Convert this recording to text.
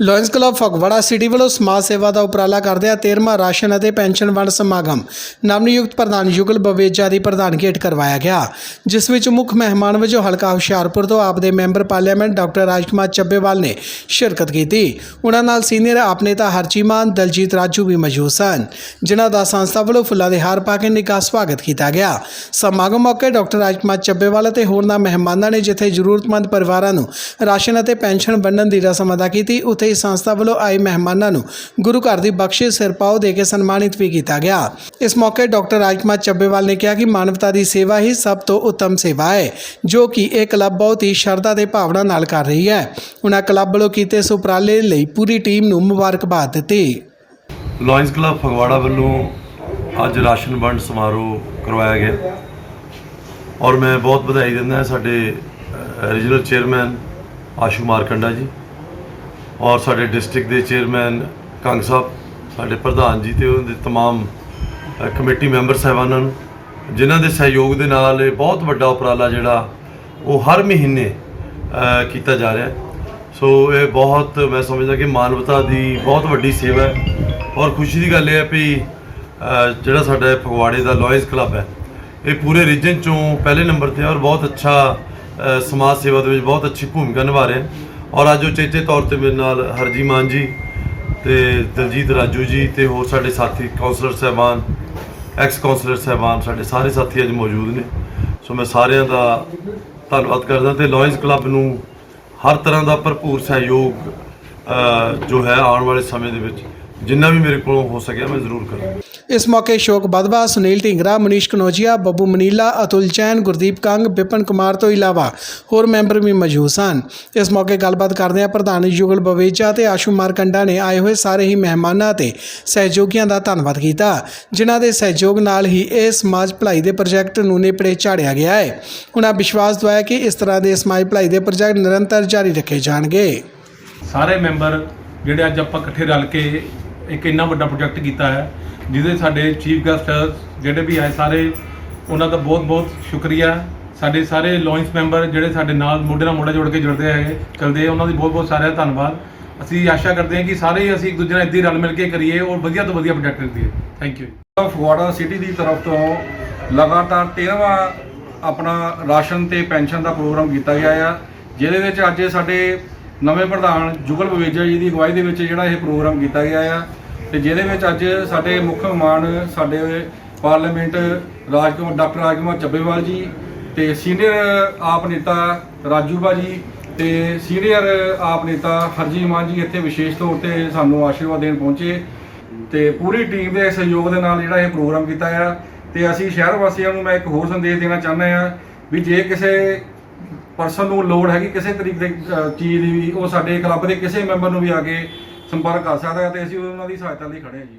Lions club Phagwara city ਵੱਲੋਂ ਸਮਾਜ ਸੇਵਾ ਦਾ ਉਪਰਾਲਾ ਕਰਦਿਆਂ 13ਵਾਂ ਰਾਸ਼ਨ ਅਤੇ ਪੈਨਸ਼ਨ ਵੰਡ ਸਮਾਗਮ। ਨਵਨਿਯੁਕਤ ਪ੍ਰਧਾਨ ਯੁਗਲ ਬਵੇਜਾ ਦੀ ਪ੍ਰਧਾਨਗੀ ਹੇਠ ਕਰਵਾਇਆ ਗਿਆ। ਜਿਸ ਵਿੱਚ ਮੁੱਖ ਮਹਿਮਾਨ ਵਜੋਂ ਹਲਕਾ ਹੁਸ਼ਿਆਰਪੁਰ ਤੋਂ ਆਪ ਦੇ member parliament doctor Rajkumar Chabbewal ਨੇ ਸ਼ਿਰਕਤ ਕੀਤੀ। ਉਹਨਾਂ ਨਾਲ ਸੀਨੀਅਰ ਆਪ ਨੇਤਾ ਹਰਚੀਮਾਨ ਦਲਜੀਤ ਰਾਜੂ ਵੀ ਮੌਜੂਦ ਸਨ। ਜਿਨ੍ਹਾਂ ਦਾ ਸੰਸਥਾ ਵੱਲੋਂ ਫੁੱਲਾਂ ਦੇ ਹਾਰ ਪਾ ਕੇ ਨਿੱਘਾ ਸਵਾਗਤ ਕੀਤਾ ਗਿਆ। ਸਮਾਗਮ ਮੌਕੇ ਡਾਕਟਰ ਰਾਜਕੁਮਾਰ ਚੱਬੇਵਾਲ ਅਤੇ ਹੋਰਨਾਂ ਮਹਿਮਾਨਾਂ ਨੇ ਜਿੱਥੇ ਜ਼ਰੂਰਤਮੰਦ ਪਰਿਵਾਰਾਂ ਨੂੰ ਰਾਸ਼ਨ ਅਤੇ ਪੈਨਸ਼ਨ ਵੰਡਣ ਦੀ ਰਸਮ ਅਦਾ ਕੀਤੀ, ਉੱਥੇ ਹੀ ਸੰਸਥਾ ਵੱਲੋਂ ਆਏ ਮਹਿਮਾਨਾਂ ਨੂੰ ਗੁਰੂ ਘਰ ਦੀ ਬਖਸ਼ਿਸ਼ ਸਿਰਪਾਓ ਦੇ ਕੇ ਸਨਮਾਨਿਤ ਵੀ ਕੀਤਾ ਗਿਆ। ਇਸ ਮੌਕੇ ਡਾਕਟਰ ਰਾਜਕੁਮਾਰ ਚੱਬੇਵਾਲ ਨੇ ਕਿਹਾ ਕਿ ਮਾਨਵਤਾ ਦੀ ਸੇਵਾ ਹੀ ਸਭ ਤੋਂ ਉੱਤਮ ਸੇਵਾ ਹੈ, ਜੋ ਕਿ ਇਹ ਕਲੱਬ ਬਹੁਤ ਹੀ ਸ਼ਰਧਾ ਤੇ ਭਾਵਨਾ ਨਾਲ ਕਰ ਰਹੀ ਹੈ। ਉਹਨਾਂ ਕਲੱਬ ਵੱਲੋਂ ਕੀਤੇ ਇਸ ਲਈ ਪੂਰੀ ਟੀਮ ਨੂੰ ਮੁਬਾਰਕਬਾਦ ਦਿੱਤੀ। ਲਾਇਨਸ ਕਲੱਬ ਫਗਵਾੜਾ ਵੱਲੋਂ ਅੱਜ ਰਾਸ਼ਨ ਵੰਡ ਸਮਾਰੋਹ ਕਰਵਾਇਆ ਗਿਆ। ਔਰ ਮੈਂ ਬਹੁਤ ਵਧਾਈ ਦਿੰਦਾ ਸਾਡੇ ਰੀਜਨਲ ਚੇਅਰਮੈਨ ਆਸ਼ੂ ਮਾਰਕੰਡਾ ਜੀ। ਔਰ ਸਾਡੇ ਡਿਸਟ੍ਰਿਕਟ ਦੇ ਚੇਅਰਮੈਨ ਕੰਗ ਸਾਹਿਬ ਸਾਡੇ ਪ੍ਰਧਾਨ ਜੀ ਤੇ ਉਹਦੇ तमाम ਅ, ਕਮੇਟੀ ਮੈਂਬਰ ਸਾਹਿਬਾਨਾਂ ਨੂੰ ਜਿਨ੍ਹਾਂ ਦੇ ਸਹਿਯੋਗ ਦੇ ਨਾਲ ਇਹ ਬਹੁਤ ਵੱਡਾ ਉਪਰਾਲਾ ਜਿਹੜਾ ਉਹ ਹਰ ਮਹੀਨੇ ਅ, ਕੀਤਾ ਜਾ ਰਿਹਾ ਹੈ ਸੋ ਇਹ ਬਹੁਤ ਮੈਂ ਸਮਝਦਾ ਕਿ ਮਾਨਵਤਾ ਦੀ ਬਹੁਤ ਵੱਡੀ ਸੇਵਾ ਹੈ ਔਰ ਖੁਸ਼ੀ ਦੀ ਗੱਲ ਇਹ ਹੈ ਵੀ ਅ, ਜਿਹੜਾ ਸਾਡਾ ਇਹ ਫਗਵਾੜੇ ਦਾ ਲਾਇਨਸ ਕਲੱਬ ਹੈ ਇਹ ਪੂਰੇ ਰੀਜਨ ਚੋਂ ਪਹਿਲੇ ਨੰਬਰ ਤੇ ਹੈ ਔਰ ਬਹੁਤ ਅੱਛਾ ਅ, ਸਮਾਜ ਸੇਵਾ ਦੇ ਵਿੱਚ ਬਹੁਤ ਅੱਛੀ ਭੂਮਿਕਾ ਨਿਭਾ ਰਹੇ ਹਨ ਔਰ ਅੱਜ ਉਚੇਚੇ ਤੌਰ ਤੇ ਮੇਰੇ ਨਾਲ ਹਰਜੀ ਮਾਨ ਜੀ ਤੇ ਦਲਜੀਤ ਰਾਜੂ ਜੀ ਤੇ ਹੋਰ ਸਾਡੇ ਸਾਥੀ ਕਾਉਂਸਲਰ ਸਹਿਬਾਨ ਐਕਸ ਕਾਉਂਸਲਰ ਸਹਿਬਾਨ ਸਾਡੇ ਸਾਰੇ ਸਾਥੀ ਅੱਜ ਮੌਜੂਦ ਨੇ। ਸੋ ਮੈਂ ਸਾਰਿਆਂ ਦਾ ਧੰਨਵਾਦ ਕਰਦਾ ਤੇ ਲਾਇਨਸ ਕਲੱਬ ਨੂੰ ਹਰ ਤਰ੍ਹਾਂ ਦਾ ਭਰਪੂਰ ਸਹਿਯੋਗ ਜੋ ਹੈ ਆਉਣ ਵਾਲੇ ਸਮੇਂ ਦੇ ਵਿੱਚ ਜਿੰਨਾ ਵੀ ਮੇਰੇ ਕੋਲੋਂ ਹੋ ਸਕਿਆ ਮੈਂ ਜ਼ਰੂਰ ਕਰਾਂਗਾ। ਇਸ ਮੌਕੇ ਸ਼ੋਕ ਬਦਵਾ ਸੁਨੀਲ ਢਿੰਗਰਾ ਮਨੀਸ਼ ਕਨੋਜੀਆ ਬੱਬੂ ਮਨੀਲਾ ਅਤੁਲ ਜੈਨ ਗੁਰਦੀਪ ਕੰਗ ਵਿਪਨ ਕੁਮਾਰ ਤੋਂ ਇਲਾਵਾ ਹੋਰ ਮੈਂਬਰ ਵੀ ਮੌਜੂਦ ਸਨ। ਇਸ ਮੌਕੇ ਗੱਲਬਾਤ ਕਰਦਿਆਂ ਪ੍ਰਧਾਨ ਯੁਗਲ ਬਵੇਜਾ ਤੇ ਆਸ਼ੂ ਮਾਰਕੰਡਾ ਨੇ ਆਏ ਹੋਏ ਸਾਰੇ ਹੀ ਮਹਿਮਾਨਾਂ ਤੇ ਸਹਿਯੋਗੀਆਂ ਦਾ ਧੰਨਵਾਦ ਕੀਤਾ ਜਿਨ੍ਹਾਂ ਦੇ ਸਹਿਯੋਗ ਨਾਲ ਹੀ ਇਹ ਸਮਾਜ ਭਲਾਈ ਦੇ ਪ੍ਰੋਜੈਕਟ ਨੂੰ ਨੇਪਰੇ ਚਾੜਿਆ ਗਿਆ ਹੈ। ਉਹਨਾਂ ਵਿਸ਼ਵਾਸ ਦਵਾਇਆ ਕਿ ਇਸ ਤਰ੍ਹਾਂ ਦੇ ਸਮਾਜ ਭਲਾਈ ਦੇ ਪ੍ਰੋਜੈਕਟ ਨਿਰੰਤਰ ਜਾਰੀ ਰੱਖੇ ਜਾਣਗੇ। ਸਾਰੇ ਮੈਂਬਰ ਜਿਹੜੇ ਅੱਜ ਆਪਾਂ ਇਕੱਠੇ ਰਲ ਕੇ ਇੱਕ ਇੰਨਾ ਵੱਡਾ ਪ੍ਰੋਜੈਕਟ ਕੀਤਾ ਹੈ, ਜਿਹਦੇ ਸਾਡੇ ਚੀਫ ਗੈਸਟ ਜਿਹੜੇ ਵੀ ਆਏ ਸਾਰੇ, ਉਹਨਾਂ ਦਾ ਬਹੁਤ-ਬਹੁਤ ਸ਼ੁਕਰੀਆ। ਸਾਡੇ ਸਾਰੇ ਲਾਇਨਸ ਮੈਂਬਰ ਜਿਹੜੇ ਸਾਡੇ ਨਾਲ ਮੋਢੇ ਨਾਲ ਮੋਢਾ ਜੋੜ ਕੇ ਜੁੜਦੇ ਹੈਗੇ, ਚਲਦੇ ਉਹਨਾਂ ਦੀ ਬਹੁਤ-ਬਹੁਤ ਸਾਰਿਆਂ ਦਾ ਧੰਨਵਾਦ। ਅਸੀਂ ਆਸ਼ਾ ਕਰਦੇ ਹਾਂ ਕਿ ਸਾਰੇ ਅਸੀਂ ਇੱਕ ਦੂਜੇ ਨਾਲ ਇੱਦਾਂ ਹੀ ਰਲ ਮਿਲ ਕੇ ਕਰੀਏ ਔਰ ਵਧੀਆ ਤੋਂ ਵਧੀਆ ਪ੍ਰੋਜੈਕਟ ਕਰੀਏ। ਥੈਂਕ ਯੂ ਫਗਵਾੜਾ ਸਿਟੀ ਦੀ ਤਰਫ ਤੋਂ ਲਗਾਤਾਰ 13ਵਾਂ ਆਪਣਾ ਰਾਸ਼ਨ ਤੇ ਪੈਨਸ਼ਨ ਦਾ ਪ੍ਰੋਗਰਾਮ ਕੀਤਾ ਗਿਆ ਆ, ਜਿਹਦੇ ਵਿੱਚ ਅੱਜ ਸਾਡੇ ਨਵੇਂ ਪ੍ਰਧਾਨ ਜੁਗਲ ਬਵੇਜਾ ਜੀ ਦੀ ਅਗਵਾਈ ਦੇ ਵਿੱਚ ਜਿਹੜਾ ਇਹ ਪ੍ਰੋਗਰਾਮ ਕੀਤਾ ਗਿਆ ਆ ਤੇ ਜਿਹਦੇ ਵਿੱਚ ਅੱਜ ਸਾਡੇ ਮੁੱਖ ਮਹਿਮਾਨ ਸਾਡੇ ਪਾਰਲੀਮੈਂਟ ਰਾਜਕੁਮਾਰ ਡਾਕਟਰ ਰਾਜਕੁਮਾਰ ਚੱਬੇਵਾਲ ਜੀ ਤੇ ਸੀਨੀਅਰ ਆਪ ਨੇਤਾ ਰਾਜੂ ਬਾਜੀ ਤੇ ਸੀਨੀਅਰ ਆਪ ਨੇਤਾ ਹਰਜੀ ਮਾਨ ਜੀ ਇੱਥੇ ਵਿਸ਼ੇਸ਼ ਤੌਰ ਤੇ ਸਾਨੂੰ ਆਸ਼ੀਰਵਾਦ ਦੇਣ ਪਹੁੰਚੇ ਤੇ ਪੂਰੀ ਟੀਮ ਦੇ ਸਹਿਯੋਗ ਦੇ ਨਾਲ ਜਿਹੜਾ ਇਹ ਪ੍ਰੋਗਰਾਮ ਕੀਤਾ ਆ ਤੇ ਅਸੀਂ ਸ਼ਹਿਰ ਵਾਸੀਆਂ ਨੂੰ ਮੈਂ ਇੱਕ ਹੋਰ ਸੰਦੇਸ਼ ਦੇਣਾ ਚਾਹੁੰਦਾ ਆ ਵੀ ਜੇ ਕਿਸੇ ਪਰਸਨ ਨੂੰ ਲੋੜ ਹੈਗੀ ਕਿਸੇ ਤਰੀਕੇ ਦੀ ਅ, ਚੀਜ਼ ਦੀ ਵੀ ਉਹ ਸਾਡੇ ਕਲੱਬ ਦੇ ਕਿਸੇ ਮੈਂਬਰ ਨੂੰ ਵੀ ਆ ਕੇ ਸੰਪਰਕ ਕਰ ਸਕਦਾ ਹੈ ਤੇ ਅਸੀਂ ਉਹਨਾਂ ਦੀ ਸਹਾਇਤਾ ਲਈ ਖੜੇ ਹਾਂ ਜੀ।